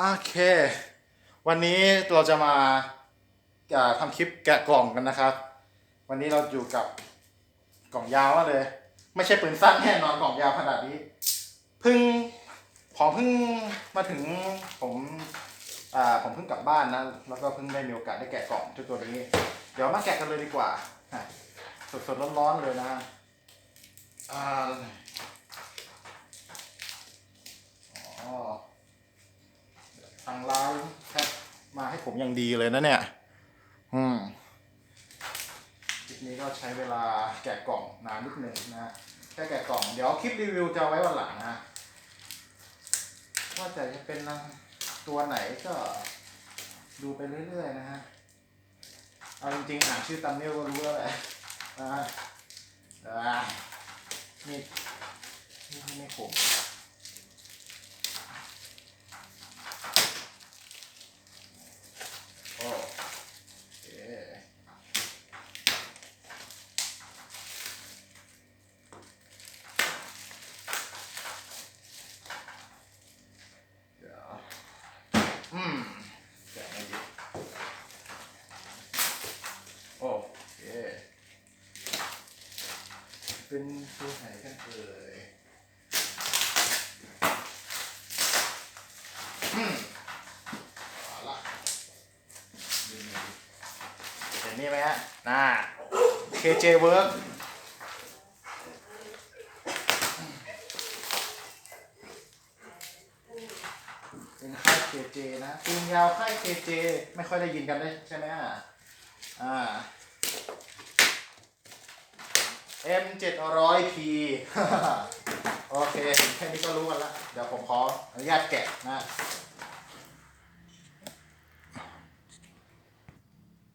โอเค วันนี้เราจะมาทำคลิปแกะกล่องกันนะครับ วันนี้เราอยู่กับกล่องยาวเลย ไม่ใช่ปืนสั้นแน่นอนกล่องยาวขนาดนี้เพิ่งผมเพิ่งมาถึงผมอ่าผมเพิ่งกลับบ้านนะแล้วก็เพิ่งได้มีโอกาสได้แกะกล่องเจ้าตัวนี้ เดี๋ยวมาแกะกันเลยดีกว่าอะสดๆร้อนๆเลยนะอ่าอ๋อ ทางร้านแพ็คมาให้ผมอย่างดีเลยนะเนี่ย อืมคลิปนี้ก็ใช้เวลาแกะกล่องนานนิดหนึ่งนะแค่แกะกล่อง เดี๋ยวคลิปรีวิวจะไว้วันหลังนะว่าแต่จะเป็นตัวไหนก็ดูไปเรื่อยๆนะฮะ เอาจริงๆอ่านชื่อตัมเนลก็รู้แล้วแหละนะอ่านี่นี่ไม่ขม โอเคเดี๋ยวอืมแกะให้ดีโอเค เป็นตัวไหนกันเอ่ยอืมเอาละเห็นนี่ไหมฮะน่า KJ Work เป็นค่าย KJ นะปืนยาวค่าย KJ ไม่ค่อยได้ยินกันได้ใช่ไหมอะ M 700 P โอเค แค่นี้ก็รู้กันละเดี๋ยวผมขออนุญาตแกะนะ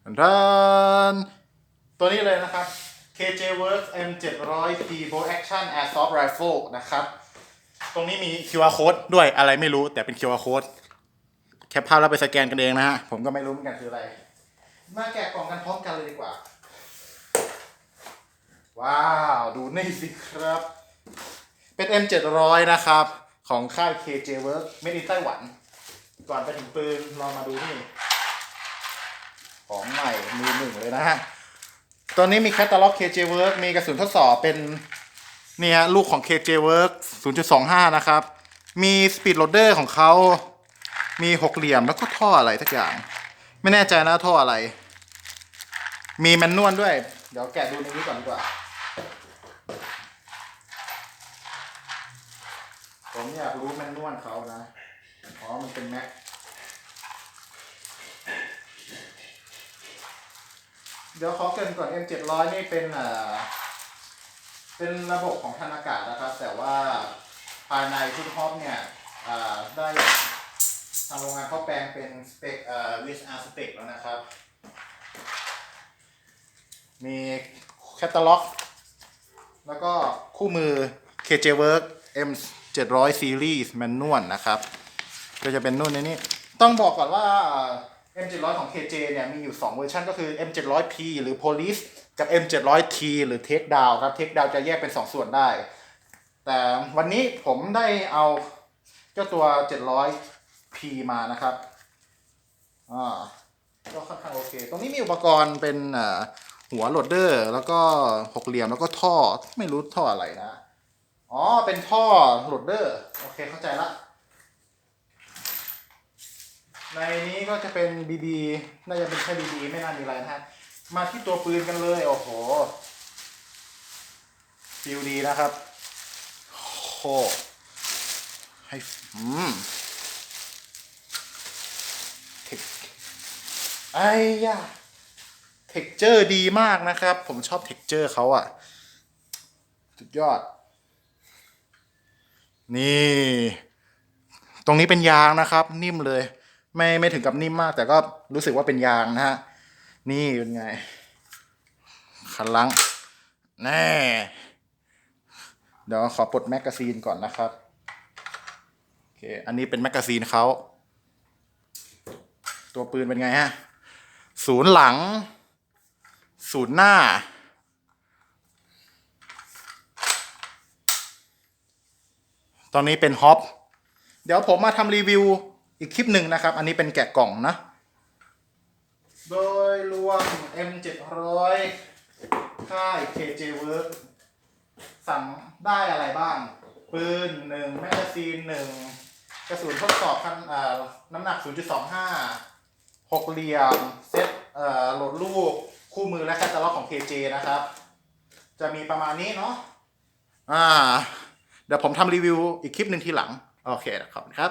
ทันตัวนี้เลยนะครับ KJ Works M 700 P Bolt Action Airsoft Rifle นะครับ ตรงนี้มี QR code ด้วยอะไรไม่รู้แต่เป็น QR code แคปภาพแล้วไปสแกนกันเองนะฮะ ผมก็ไม่รู้เหมือนกันคืออะไร มาแกะกล่องกันพร้อมกันเลยดีกว่า ว้าว ดูนี่สิครับ เป็น M 700 นะครับ ของค่าย KJ Works ไม่ดนไต้หวัน ก่อนไปถึงปืน ลองมาดูนี่ ของใหม่มือหนึ่งเลยนะฮะตอนนี้มีแคตตาล็อก KJ Work มีกระสุนทดสอบเป็นเนี่ยลูกของ KJ Work 0.25 นะครับ มี Speed Loader ของเขา มีหกเหลี่ยมแล้วก็ท่ออะไรสักอย่าง ไม่แน่ใจนะท่ออะไร มีแมนนวลด้วย เดี๋ยวแกะดูในนี้ก่อนดีกว่า ผมอยากรู้แมนนวลเขานะอ๋อมันเป็นแม็กเดี๋ยวขอเกินก่อน M700 นี่เป็นเอ่อเป็นระบบของทางอากาศนะครับ แต่ว่าภายในชุดฮอปเนี่ยอ่อได้ทางโรงงานเขาแปลงเป็นสเปกเอ่อ VSR สเปกแล้วนะครับ มีแคตตาล็อก แล้วก็คู่มือ KJ Work M M700 Series Manual นะครับ ก็จะเป็นนู่นในนี้ ต้องบอกก่อนว่า M700 ของ KJ เนี่ยมีอยู่ 2 เวอร์ชันก็คือ M700P หรือ Police กับ M700T หรือ Take Down ครับ Take Down จะแยกเป็น 2 ส่วนได้ แต่วันนี้ผมได้เอาเจ้าตัว 700P มานะครับอ่าก็ค่อนข้างโอเค ตรงนี้มีอุปกรณ์เป็นหัวโหลดเดอร์ แล้วก็หกเหลี่ยมแล้วก็ท่อไม่รู้ท่ออะไรนะ อ๋อ เป็นท่อโหลดเดอร์ โอเค เข้าใจละ ในนี้ก็จะเป็นบีบีน่าจะเป็นแค่บีบีไม่น่ามีอะไรนะฮะ มาที่ตัวปืนกันเลย โอ้โหฟิลดีนะครับโอ้โหให้อืมเทคไอ้ยาเท็กเจอร์ดีมากนะครับ ผมชอบเท็กเจอร์เขาอะสุดยอด นี่ ตรงนี้เป็นยางนะครับ นิ่มเลย ไม่ไม่ถึงกับนิ่มมาก แต่ก็รู้สึกว่าเป็นยางนะฮะ นี่เป็นไง คันลัง แน่ เดี๋ยวขอปลดแมกกาซีนก่อนนะครับ โอเค อันนี้เป็นแมกกาซีนเขา ตัวปืนเป็นไงฮะ ศูนย์หลัง ศูนย์หน้า ตอนนี้เป็นฮอปเดี๋ยวผมมาทำรีวิวอีกคลิปหนึ่งนะครับ อันนี้เป็นแกะกล่องนะ โดยรวม M700 ค่าย KJ Work สั่งได้อะไรบ้าง ปืนหนึ่งแมกกาซีนหนึ่งกระสุนทดสอบคันอ่าน้ำหนัก 0.25 หกเหลี่ยม เซ็ตเอ่อโหลดลูก คู่มือและแคตตาล็อกของ KJ นะครับ จะมีประมาณนี้เนาะอ่า เดี๋ยวผมทำรีวิวอีกคลิปหนึ่งทีหลัง โอเคขอบคุณครับ